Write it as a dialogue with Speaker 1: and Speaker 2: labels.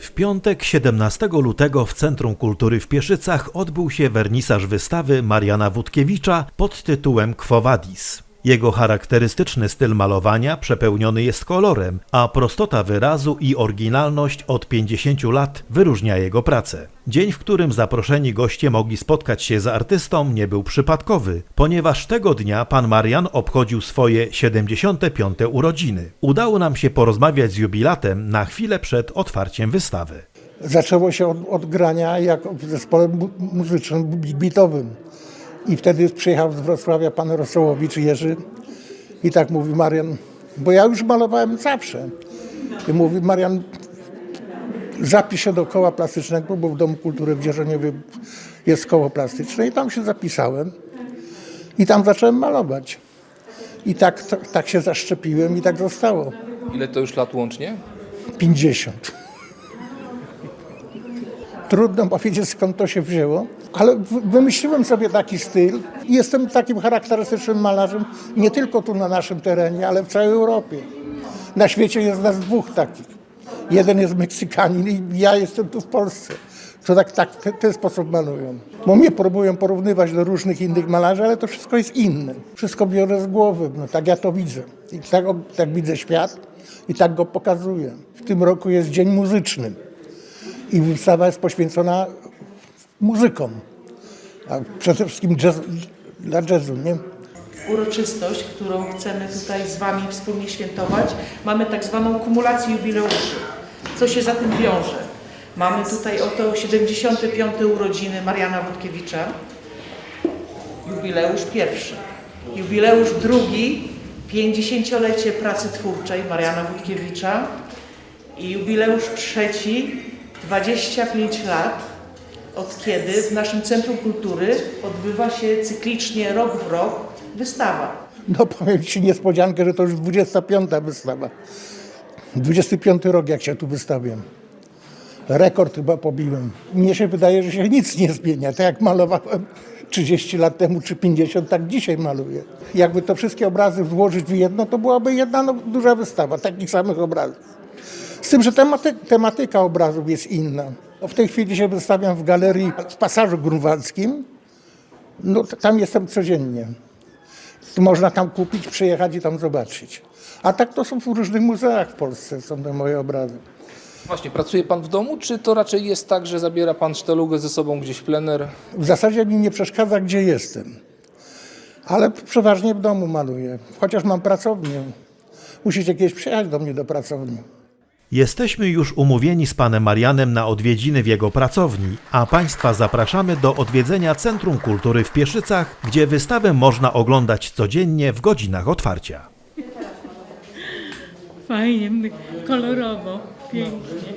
Speaker 1: W piątek 17 lutego w Centrum Kultury w Pieszycach odbył się wernisaż wystawy Mariana Wódkiewicza pod tytułem Quo Vadis. Jego charakterystyczny styl malowania przepełniony jest kolorem, a prostota wyrazu i oryginalność od 50 lat wyróżnia jego pracę. Dzień, w którym zaproszeni goście mogli spotkać się z artystą, nie był przypadkowy, ponieważ tego dnia pan Marian obchodził swoje 75. urodziny. Udało nam się porozmawiać z jubilatem na chwilę przed otwarciem wystawy.
Speaker 2: Zaczęło się od, od grania jak w zespole mu- muzycznym, bitowym. I wtedy przyjechał z Wrocławia pan Rosołowicz Jerzy i tak mówi Marian, bo ja już malowałem zawsze. I mówi Marian, zapisz się do koła plastycznego, bo w Domu Kultury w Dzierżoniowie jest koło plastyczne i tam się zapisałem. I tam zacząłem malować. I tak, tak, tak się zaszczepiłem i tak zostało.
Speaker 3: Ile to już lat łącznie?
Speaker 2: 50. Trudno powiedzieć skąd to się wzięło, ale wymyśliłem sobie taki styl i jestem takim charakterystycznym malarzem nie tylko tu na naszym terenie, ale w całej Europie. Na świecie jest nas dwóch takich. Jeden jest Meksykanin i ja jestem tu w Polsce. To tak, tak w te- ten sposób malują. Bo mnie próbują porównywać do różnych innych malarzy, ale to wszystko jest inne. Wszystko biorę z głowy, no tak ja to widzę. I tak, tak widzę świat i tak go pokazuję. W tym roku jest Dzień Muzyczny i wystawa jest poświęcona muzykom, a przede wszystkim jazz, dla jazzu, nie?
Speaker 4: uroczystość, którą chcemy tutaj z Wami wspólnie świętować. Mamy tak zwaną kumulację jubileuszy. Co się za tym wiąże? Mamy tutaj oto 75. urodziny Mariana Wódkiewicza. Jubileusz pierwszy. Jubileusz drugi, 50-lecie pracy twórczej Mariana Wódkiewicza. I jubileusz trzeci, 25 lat, od kiedy w naszym Centrum Kultury odbywa się cyklicznie, rok w rok, wystawa.
Speaker 2: No powiem Ci niespodziankę, że to już 25. wystawa. 25 rok jak się tu wystawiam. Rekord chyba pobiłem. Mnie się wydaje, że się nic nie zmienia. Tak jak malowałem 30 lat temu czy 50, tak dzisiaj maluję. Jakby to wszystkie obrazy włożyć w jedno, to byłaby jedna no, duża wystawa takich samych obrazów. Z tym, że tematy, tematyka obrazów jest inna. No, w tej chwili się wystawiam w galerii w Pasażu Grunwaldzkim. No, tam jestem codziennie. Można tam kupić, przyjechać i tam zobaczyć. A tak to są w różnych muzeach w Polsce, są te moje obrazy.
Speaker 3: Właśnie, pracuje pan w domu, czy to raczej jest tak, że zabiera pan sztelugę ze sobą gdzieś w plener?
Speaker 2: W zasadzie mi nie przeszkadza, gdzie jestem. Ale przeważnie w domu maluję. Chociaż mam pracownię. Musicie kiedyś przyjechać do mnie do pracowni.
Speaker 1: Jesteśmy już umówieni z panem Marianem na odwiedziny w jego pracowni, a państwa zapraszamy do odwiedzenia Centrum Kultury w Pieszycach, gdzie wystawę można oglądać codziennie w godzinach otwarcia.
Speaker 5: Fajnie, kolorowo, pięknie.